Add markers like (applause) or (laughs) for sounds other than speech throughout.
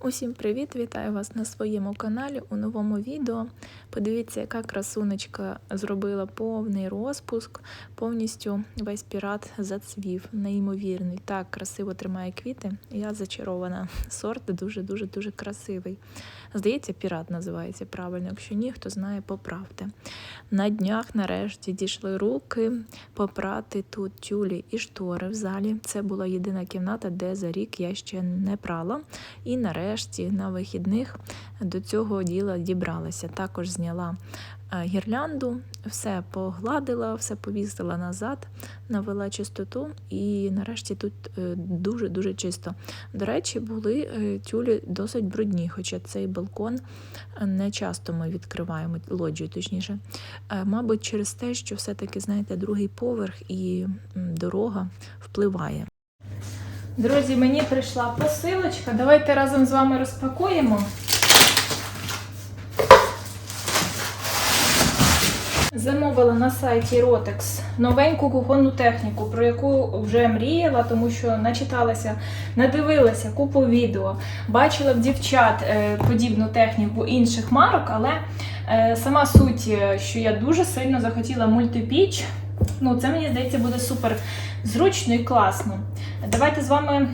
Усім привіт! Вітаю вас на своєму каналі у новому відео. Подивіться, яка красунечка зробила повний розпуск, повністю весь пірат зацвів. Неймовірний. Так красиво тримає квіти. Я зачарована. Сорт дуже-дуже дуже красивий. Здається, пірат називається правильно. Якщо ні, хто знає, поправте. На днях нарешті дійшли руки попрати тут тюлі і штори в залі. Це була єдина кімната, де за рік я ще не прала. І нарешті на вихідних до цього діла дібралася. Також зняла е, гірлянду, все погладила, все повісила назад, навела чистоту, і нарешті тут дуже-дуже чисто. До речі, були е, тюлі досить брудні, хоча цей балкон не часто ми відкриваємо лоджію, точніше. Е, Мабуть, через те, що все-таки, знаєте, другий поверх і дорога впливає. Друзі, мені прийшла посилочка. Давайте разом з вами розпакуємо. Замовила на сайті Rotex новеньку кухонну техніку, про яку вже мріяла, тому що начиталася, надивилася купу відео, бачила в дівчат е, подібну техніку інших марок, але е, сама суть, е, що я дуже сильно захотіла мультипіч. Ну, це мені здається буде супер зручно і класно. Давайте з вами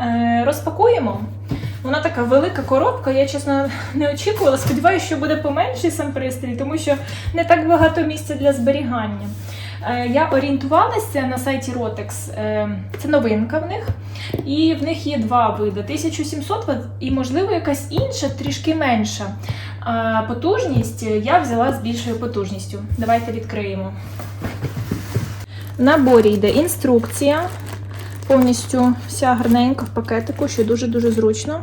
е, розпакуємо. Вона така велика коробка, я чесно не очікувала. Сподіваюся, що буде поменший сам пристрій, тому що не так багато місця для зберігання. Е, Я орієнтувалася на сайті Rotex. Е, Це новинка в них. І в них є два види: 1700 і, можливо, якась інша, трішки менша. А потужність я взяла з більшою потужністю. Давайте відкриємо. В наборі йде інструкція. Повністю вся гарненька в пакетику, що дуже-дуже зручно.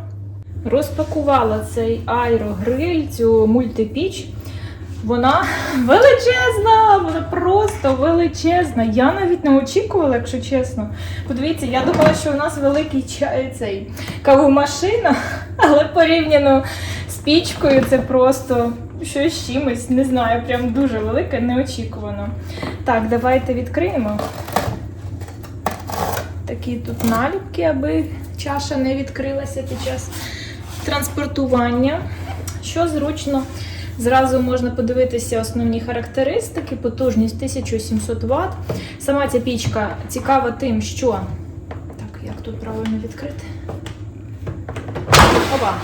Розпакувала цей аерогриль, цю мультипіч. Вона (laughs) величезна, вона просто величезна. Я навіть не очікувала, якщо чесно. Подивіться, я думала, що у нас великий чай, цей кавомашина, (laughs) але порівняно з пічкою це просто щось чимось. Не знаю, прям дуже велике, неочікувано. Так, давайте відкриємо. Такі тут наліпки, аби чаша не відкрилася під час транспортування. Що зручно, зразу можна подивитися основні характеристики, потужність 1700 Вт. Сама ця пічка цікава тим, що. Так, як тут правильно відкрити? Опа.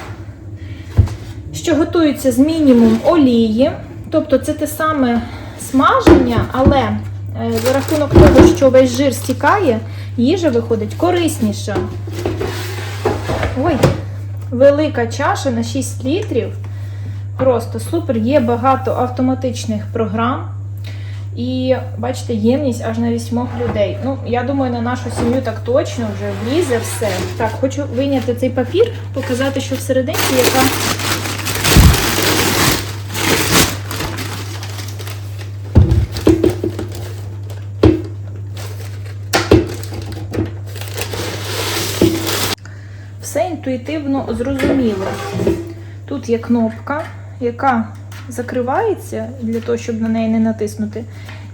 Що готується з мінімум олії. Тобто це те саме смаження, але е, за рахунок того, що весь жир стікає, їжа виходить корисніша. Ой, велика чаша на 6 літрів. Просто супер. Є багато автоматичних програм. І бачите, ємність аж на вісьмох людей. Ну, я думаю, на нашу сім'ю так точно вже влізе все. Так, хочу вийняти цей папір, показати, що всередині яка. Все інтуїтивно зрозуміло. Тут є кнопка, яка закривається для того, щоб на неї не натиснути.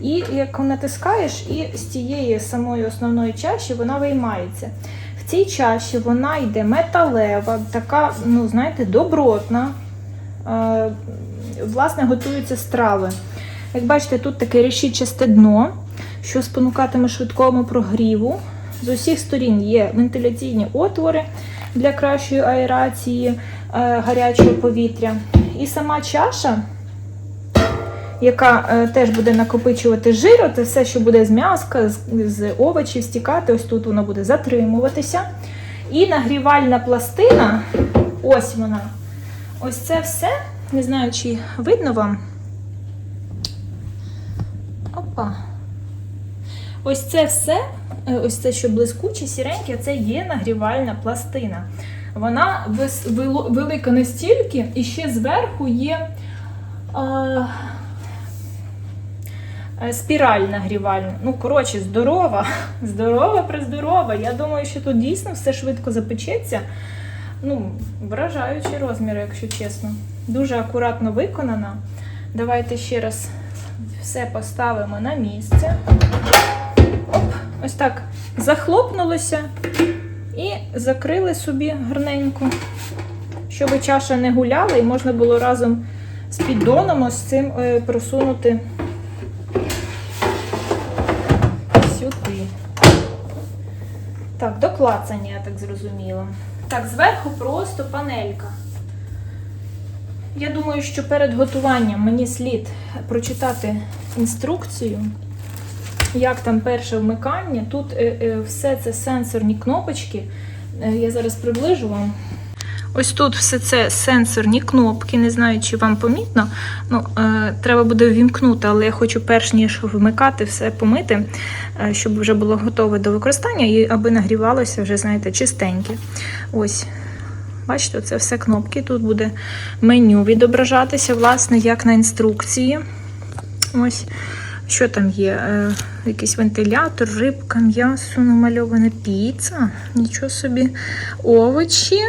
І як натискаєш, і з тієї самої основної чаші вона виймається. В цій чаші вона йде металева, така, ну, знаєте, добротна. Власне, готуються страви. Як бачите, тут таке рішічасте дно, що спонукатиме швидкому прогріву. З усіх сторін є вентиляційні отвори для кращої аерації е, гарячого повітря. І сама чаша, яка е, теж буде накопичувати жир, це все, що буде з м'яска, з, з овочів стікати, ось тут воно буде затримуватися. І нагрівальна пластина, ось вона. Ось це все. Не знаю, чи видно вам. Опа. Ось це все, е, ось це, що блискуче, сіреньке, це є нагрівальна пластина. Вона велика настільки, і ще зверху є а, е, спіраль нагрівальна. Ну, коротше, здорова, (laughs) здорова, приздорова. Я думаю, що тут дійсно все швидко запечеться. Ну, вражаючі розміри, якщо чесно. Дуже акуратно виконана. Давайте ще раз все поставимо на місце. Ось так захлопнулося і закрили собі гарненько. щоб чаша не гуляла і можна було разом з піддоном ось цим е, просунути сюди. Так, до клацання, я так зрозуміла. Так, зверху просто панелька. Я думаю, що перед готуванням мені слід прочитати інструкцію, як там перше вмикання. Тут е, е, все це сенсорні кнопочки. Е, я зараз приближу вам. Ось тут все це сенсорні кнопки. Не знаю, чи вам помітно. Ну, е, треба буде ввімкнути, але я хочу перш ніж вмикати, все помити, е, щоб вже було готове до використання і аби нагрівалося вже, знаєте, чистеньке. Ось. Бачите, це все кнопки. Тут буде меню відображатися, власне, як на інструкції. Ось, що там є? Е, якийсь вентилятор, рибка, м'ясо, намальоване піца, нічого собі, овочі,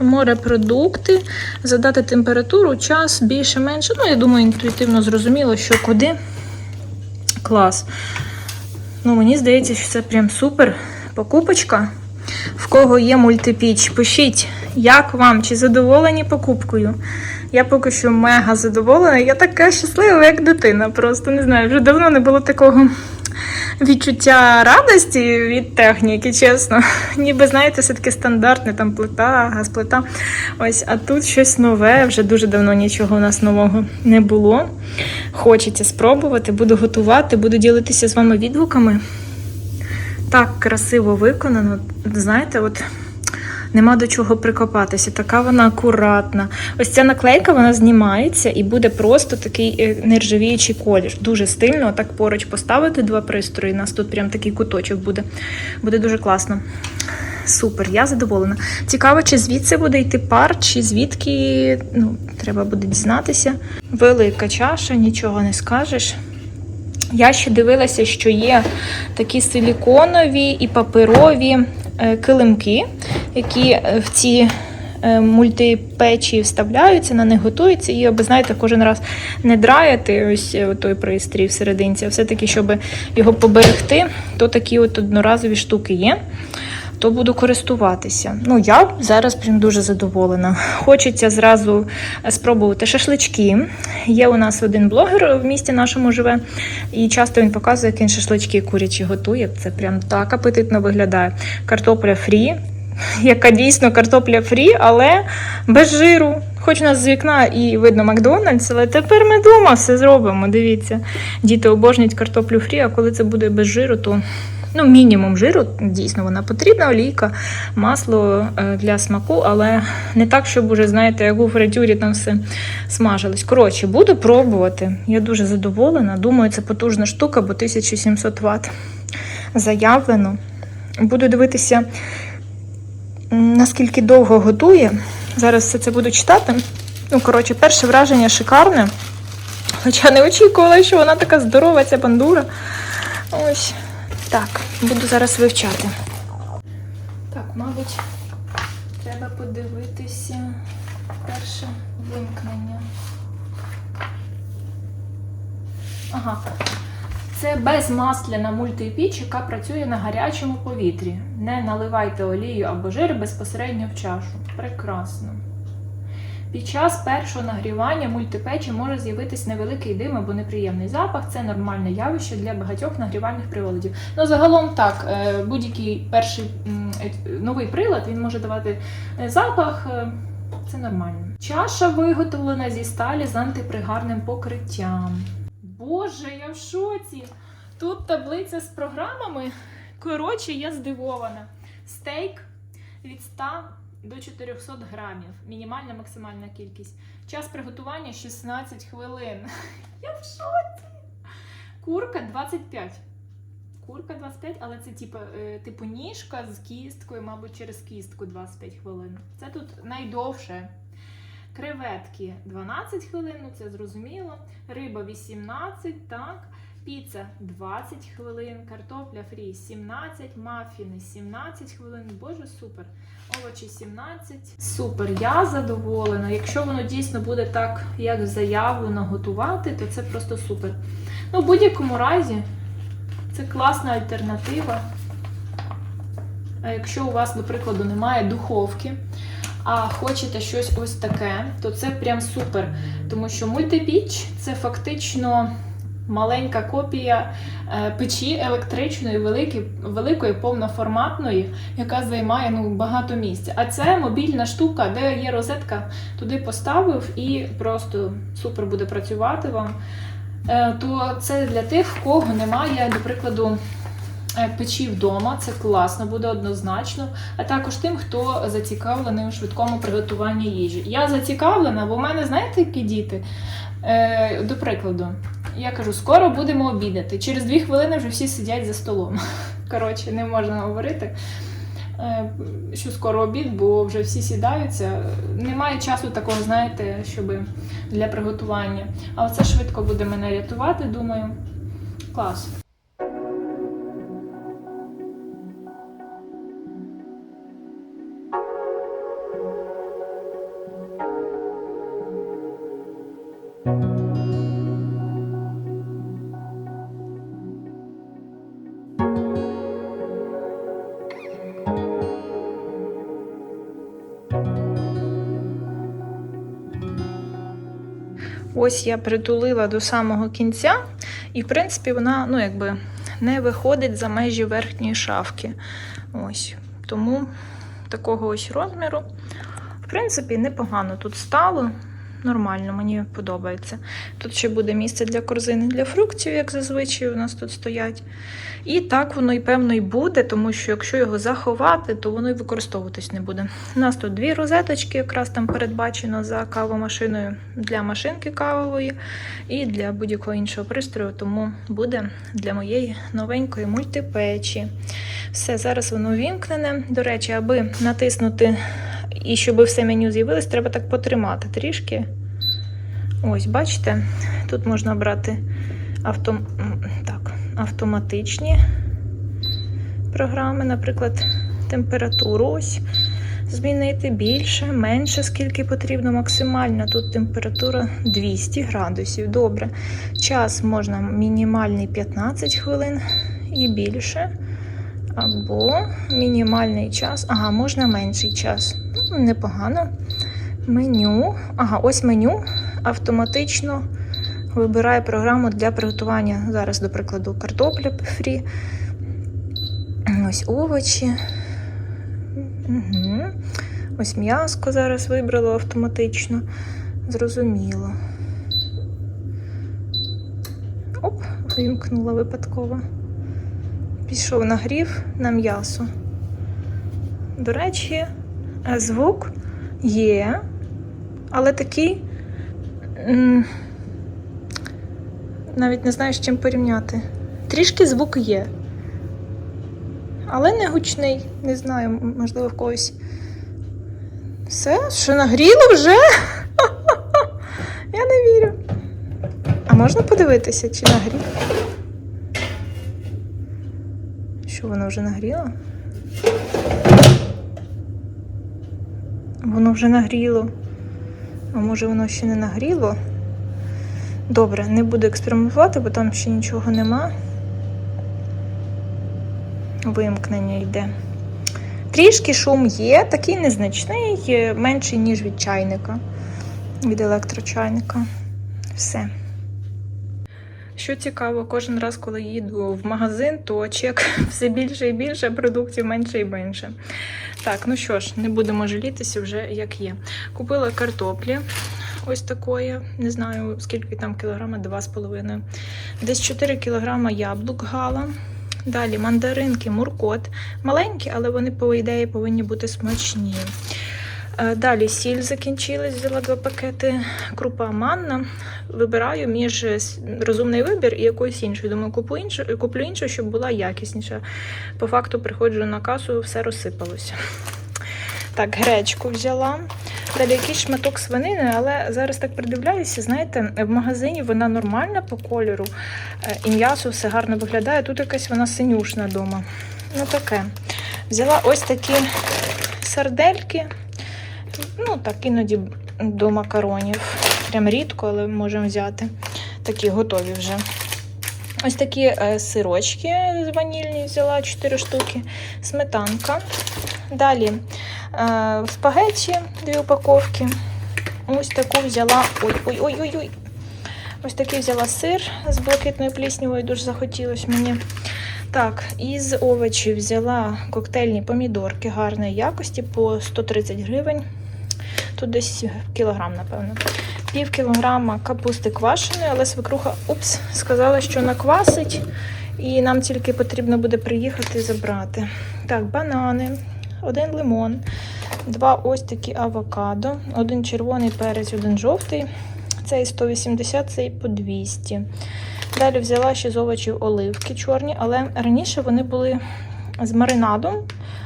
морепродукти, задати температуру, час більше-менше. Ну, я думаю, інтуїтивно зрозуміло, що куди. Клас. Ну, мені здається, що це прям супер покупочка. В кого є мультипіч, пишіть, як вам, чи задоволені покупкою. Я поки що мега задоволена. Я така щаслива, як дитина. Просто не знаю, вже давно не було такого відчуття радості від техніки, чесно. (laughs) Ніби, знаєте, все таки стандартне, там плита, газплита. Ось, а тут щось нове, вже дуже давно нічого у нас нового не було. Хочеться спробувати, буду готувати, буду ділитися з вами відгуками. Так красиво виконано. Знаєте, от нема до чого прикопатися. Така вона акуратна. Ось ця наклейка вона знімається і буде просто такий е, нержавіючий колір. Дуже стильно. Так поруч поставити два пристрої. У нас тут прям такий куточок буде. Буде дуже класно. Супер, я задоволена. Цікаво, чи звідси буде йти пар, чи звідки ну, треба буде дізнатися. Велика чаша, нічого не скажеш. Я ще дивилася, що є такі силіконові і паперові е, килимки, які е, в ці е, мультипечі вставляються, на них готуються, і аби знаєте, кожен раз не драяти ось той пристрій всерединці, а все-таки, щоб його поберегти, то такі от одноразові штуки є. То буду користуватися. Ну, я зараз прям дуже задоволена. Хочеться зразу спробувати шашлички. Є у нас один блогер в місті нашому живе, і часто він показує, як він шашлички курячі готує. Це прям так апетитно виглядає. Картопля фрі, яка дійсно картопля фрі, але без жиру. Хоч у нас з вікна і видно Макдональдс, але тепер ми вдома все зробимо. Дивіться, діти обожнюють картоплю фрі, а коли це буде без жиру, то ну, мінімум жиру, дійсно, вона потрібна, олійка, масло е, для смаку, але не так, щоб уже, знаєте, як у фритюрі там все смажилось. Коротше, буду пробувати. Я дуже задоволена. Думаю, це потужна штука, бо 1700 Вт заявлено. Буду дивитися, наскільки довго готує. Зараз все це буду читати. Ну, коротше, перше враження шикарне. Хоча не очікувала, що вона така здорова, ця бандура. Ось. Так, буду зараз вивчати. Так, мабуть, треба подивитися перше вимкнення. Ага. Це безмасляна мультипіч, яка працює на гарячому повітрі. Не наливайте олію або жир безпосередньо в чашу. Прекрасно. Під час першого нагрівання мультипечі може з'явитись невеликий дим або неприємний запах. Це нормальне явище для багатьох нагрівальних приладів. Ну, загалом так, е, будь-який перший новий прилад він може давати е, запах. е, Це нормально. Чаша виготовлена зі сталі з антипригарним покриттям. Боже, я в шоці! Тут таблиця з програмами. Коротше, я здивована. Стейк від 100 до 400 грамів. Мінімальна максимальна кількість. Час приготування 16 хвилин. (laughs) Я в шоці. Курка 25. Курка 25, але це типу, е, типу ніжка з кісткою, мабуть, через кістку 25 хвилин. Це тут найдовше. Креветки 12 хвилин, ну це зрозуміло. Риба 18, так. Піца 20 хвилин, картопля фрі 17, мафіни 17 хвилин. Боже, супер. Овочі 17. Супер, я задоволена. Якщо воно дійсно буде так, як заявлено, готувати, то це просто супер. Ну, в будь-якому разі, це класна альтернатива. А якщо у вас, до прикладу, немає духовки, а хочете щось ось таке, то це прям супер. Тому що мультипіч це фактично маленька копія е, печі електричної, великої, великої повноформатної, яка займає ну, багато місця. А це мобільна штука, де є розетка, туди поставив і просто супер буде працювати вам. Е, То це для тих, в кого немає, до прикладу, е, печі вдома, це класно буде однозначно. А також тим, хто зацікавлений у швидкому приготуванні їжі. Я зацікавлена, бо в мене, знаєте, які діти? До прикладу, я кажу, скоро будемо обідати. Через дві хвилини вже всі сидять за столом. (laughs) Коротше, не можна говорити, е, що скоро обід, бо вже всі сідаються. Немає часу такого, знаєте, щоб для приготування. Але це швидко буде мене рятувати, думаю. Клас. Ось я притулила до самого кінця, і, в принципі, вона, ну, якби не виходить за межі верхньої шафки. Ось. Тому такого ось розміру. В принципі, непогано тут стало. Нормально, мені подобається. Тут ще буде місце для корзини для фруктів, як зазвичай у нас тут стоять. І так воно і певно і буде, тому що якщо його заховати, то воно і використовуватись не буде. У нас тут дві розеточки, якраз там передбачено за кавомашиною для машинки кавової і для будь-якого іншого пристрою, тому буде для моєї новенької мультипечі. Все, зараз воно вімкнене. До речі, аби натиснути і щоб все меню з'явилось, треба так потримати трішки. Ось, бачите, тут можна брати авто... так, автоматичні програми, наприклад, температуру ось змінити більше, менше, скільки потрібно, максимально. Тут температура 200 градусів. Добре. Час можна мінімальний 15 хвилин і більше. Або мінімальний час. Ага, можна менший час. Непогано. Меню. Ага, ось меню автоматично вибирає програму для приготування. Зараз, до прикладу, картопля фрі. Ось овочі. Угу. Ось м'яско зараз вибрало автоматично. Зрозуміло. Оп, вимкнула випадково. Пішов нагрів на м'ясо. До речі, звук є, але такий. Навіть не знаю, з чим порівняти. Трішки звук є. Але не гучний. Не знаю, можливо, в когось. Все, що нагріло вже? (laughs) Я не вірю. А можна подивитися, чи нагріло? Що воно вже нагріло? Воно вже нагріло. А може воно ще не нагріло? Добре, не буду експериментувати, бо там ще нічого нема. Вимкнення йде. Трішки шум є, такий незначний, е, менший, ніж від чайника, від електрочайника. Все. Що цікаво, кожен раз, коли їду в магазин, то чек (laughs) все більше і більше, продуктів менше і менше. Так, ну що ж, не будемо жалітися вже як є. Купила картоплі. Ось такої, не знаю скільки там кілограма, 2,5. Десь 4 кілограма яблук гала. Далі мандаринки, муркот. Маленькі, але вони, по ідеї, повинні бути смачні. Е, Далі сіль закінчилась, взяла два пакети. Крупа манна. Вибираю між е, розумний вибір і якоюсь іншою. Думаю, куплю іншу, куплю іншу, щоб була якісніша. По факту приходжу на касу, все розсипалося. Так, гречку взяла. Далі якийсь шматок свинини, але зараз так придивляюся, знаєте, в магазині вона нормальна по кольору, е, і м'ясо все гарно виглядає. Тут якась вона синюшна вдома. Ну таке. Взяла ось такі сардельки. Ну, так, іноді до макаронів. Прям рідко, але можемо взяти. Такі готові вже. Ось такі е, сирочки ванільні взяла 4 штуки, сметанка. Далі Е, спагетті, дві упаковки. Ось таку взяла. Ой-ой-ой-ой-ой. Ось такий взяла сир з блакитною пліснявою, дуже захотілося мені. Так, із овочів взяла коктейльні помідорки гарної якості по 130 гривень. Тут десь кілограм, напевно. Пів кілограма капусти квашеної, але свекруха упс, сказала, що наквасить, і нам тільки потрібно буде приїхати забрати. Так, банани, один лимон, два ось такі авокадо, один червоний перець, один жовтий. Цей 180, цей по 200. Далі взяла ще з овочів оливки чорні, але раніше вони були з маринадом,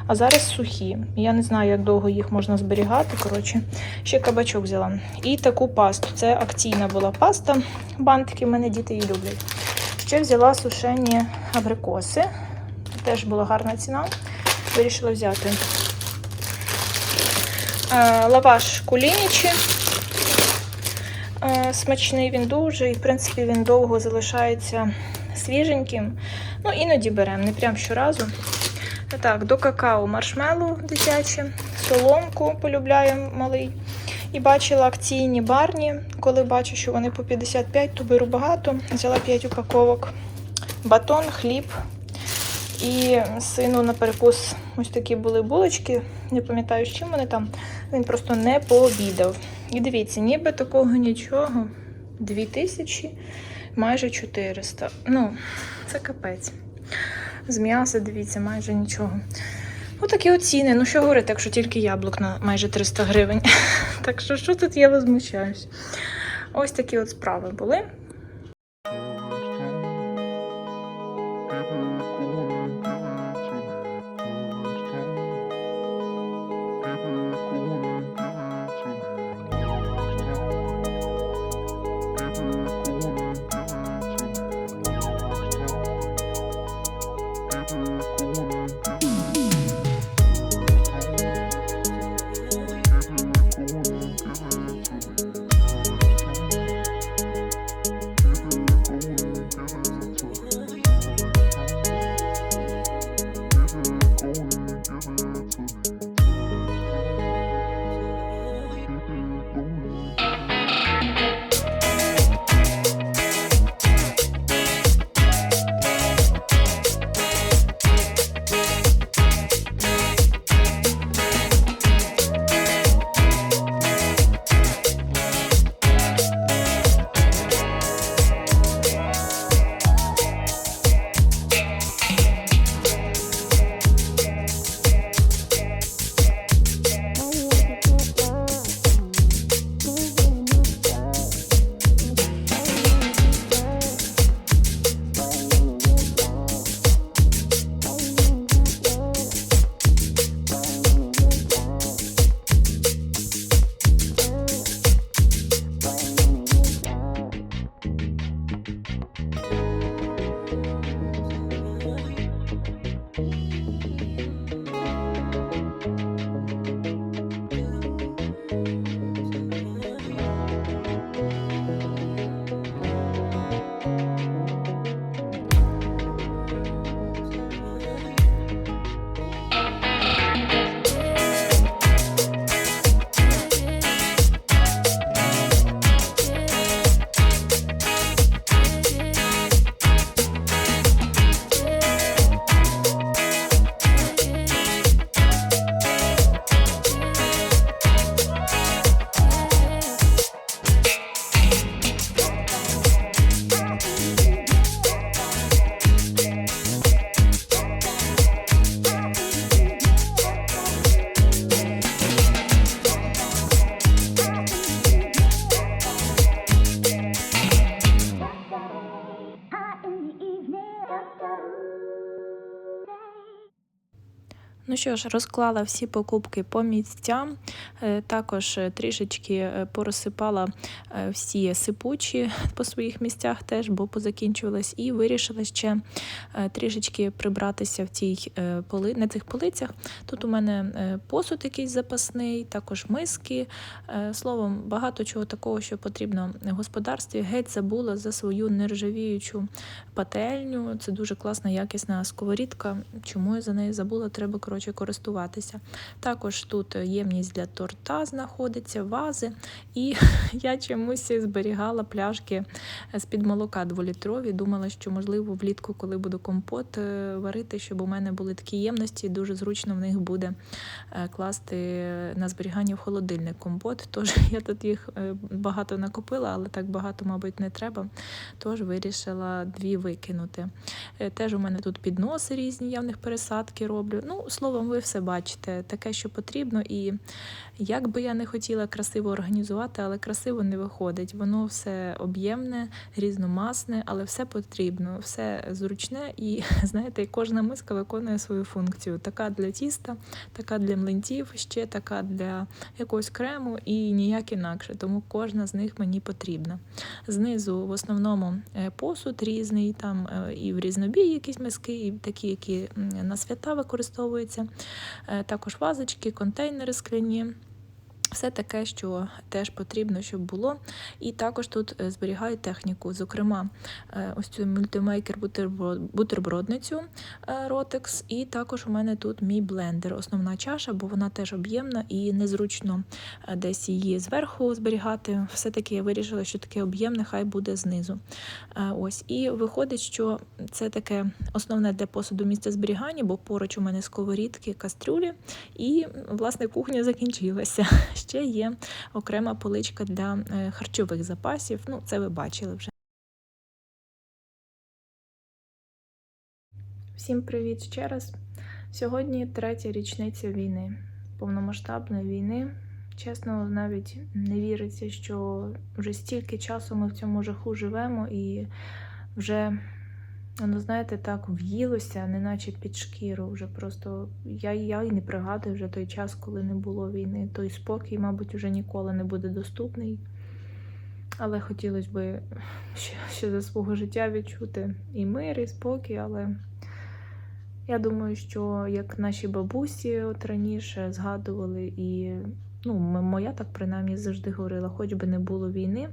а зараз сухі. Я не знаю, як довго їх можна зберігати. Коротше, ще кабачок взяла. І таку пасту. Це акційна була паста. Бантики в мене діти її люблять. Ще взяла сушені абрикоси. Теж була гарна ціна. Вирішила взяти. Е, Лаваш кулінічі. Е, Смачний він дуже, і в принципі він довго залишається свіженьким. Ну, іноді беремо, не прям щоразу. Так, до какао маршмеллоу дитяче, соломку полюбляє малий. І бачила акційні барні. Коли бачу, що вони по 55, то беру багато. Взяла 5 упаковок. Батон, хліб. І сину на перекус ось такі були булочки. Не пам'ятаю, з чим вони там. Він просто не пообідав. І дивіться, ніби такого нічого. 2000, майже 400. Ну, це капець. З м'яса, дивіться, майже нічого. Отакі такі оціни. Ну, що говорити, якщо тільки яблук на майже 300 гривень. (laughs) Так що, що тут я возмущаюсь? Ось такі от справи були. Ну що ж, розклала всі покупки по місцям. Е, Також е, трішечки е, порозсипала всі сипучі (laughs) по своїх місцях теж, бо позакінчувалась, і вирішила ще трішечки прибратися в цій поли... на цих полицях. Тут у мене посуд якийсь запасний, також миски. Словом, багато чого такого, що потрібно в господарстві. Геть забула за свою нержавіючу пательню. Це дуже класна, якісна сковорідка. Чому я за неї забула? Треба коротше коротше, користуватися. Також тут ємність для торта знаходиться, вази. І (laughs) я чомусь зберігала пляшки з-під молока дволітрові. Думала, що можливо влітку, коли буду компот е, варити, щоб у мене були такі ємності, дуже зручно в них буде е, класти на зберігання в холодильник компот. (laughs) Тож я тут їх е, багато накопила, але так багато, мабуть, не треба. Тож вирішила дві викинути. Е, Теж у мене тут підноси різні, я в них пересадки роблю. Ну, словом, ви все бачите, таке, що потрібно. І як би я не хотіла красиво організувати, але красиво не виходить. Воно все об'ємне, різномасне, але все потрібно, все зручне і (laughs) знаєте, кожна миска виконує свою функцію. Така для тіста, така для млинців, ще така для якогось крему і ніяк інакше. Тому кожна з них мені потрібна. Знизу в основному е, посуд різний, там е, і в різнобій якісь миски, і такі, які на свята використовуються. Е, Також вазочки, контейнери скляні. Все таке, що теж потрібно, щоб було. І також тут е, зберігаю техніку. Зокрема, е, ось цю мультимейкер бутерброд- бутербродницю е, Rotex, і також у мене тут мій блендер, основна чаша, бо вона теж об'ємна і незручно е, десь її зверху зберігати. Все-таки я вирішила, що таке об'ємне, хай буде знизу. Е, Ось і виходить, що це таке основне для посуду місце зберігання, бо поруч у мене сковорідки, кастрюлі, і власне кухня закінчилася. (laughs) Ще є окрема поличка для е, харчових запасів. Ну, це ви бачили вже. Всім привіт ще раз. Сьогодні третя річниця війни, повномасштабної війни. Чесно, навіть не віриться, що вже стільки часу ми в цьому жаху живемо і вже, ну знаєте, так в'їлося, неначе під шкіру. Вже просто я, я і не пригадую вже той час, коли не було війни. Той спокій, мабуть, вже ніколи не буде доступний. Але хотілося б (laughs) ще, ще за свого життя відчути і мир, і спокій, але. Я думаю, що як наші бабусі от раніше згадували, і ну, моя так принаймні завжди говорила, хоч би не було війни,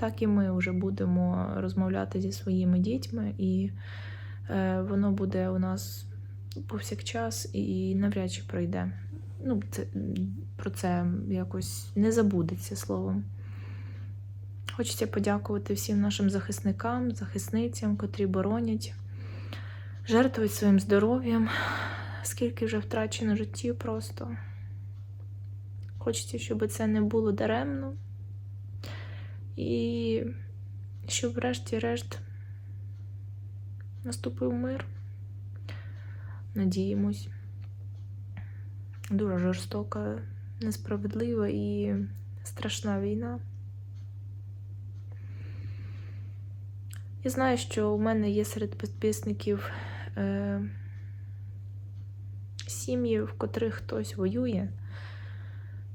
так і ми вже будемо розмовляти зі своїми дітьми, і е, воно буде у нас повсякчас і навряд чи пройде. Ну, це, про це якось не забудеться словом. Хочеться подякувати всім нашим захисникам, захисницям, котрі боронять жертвують своїм здоров'ям, скільки вже втрачено життів просто. Хочеться, щоб це не було даремно. І щоб врешті-решт наступив мир. Надіємось. Дуже жорстока, несправедлива і страшна війна. Я знаю, що у мене є серед підписників е, сім'ї, в котрих хтось воює.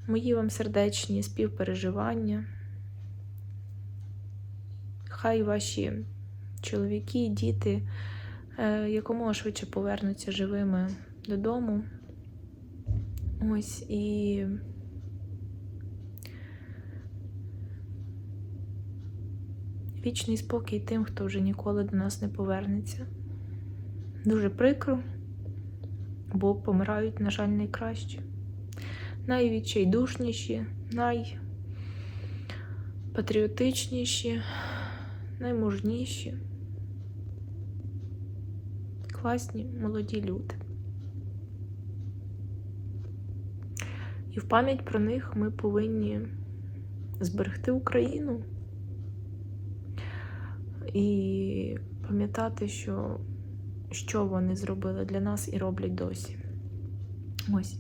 Мої вам сердечні співпереживання. Хай ваші чоловіки, діти е, якомога швидше повернуться живими додому. Ось і. Вічний спокій тим, хто вже ніколи до нас не повернеться. Дуже прикро, бо помирають, на жаль, найкраще. Найвідчайдушніші, найпатріотичніші, наймужніші, класні молоді люди. І в пам'ять про них ми повинні зберегти Україну і пам'ятати, що, що вони зробили для нас і роблять досі. Ось.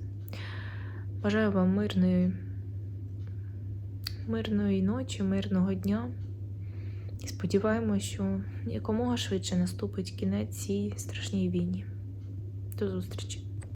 Бажаю вам мирної, мирної ночі, мирного дня. І сподіваємося, що якомога швидше наступить кінець цій страшній війні. До зустрічі!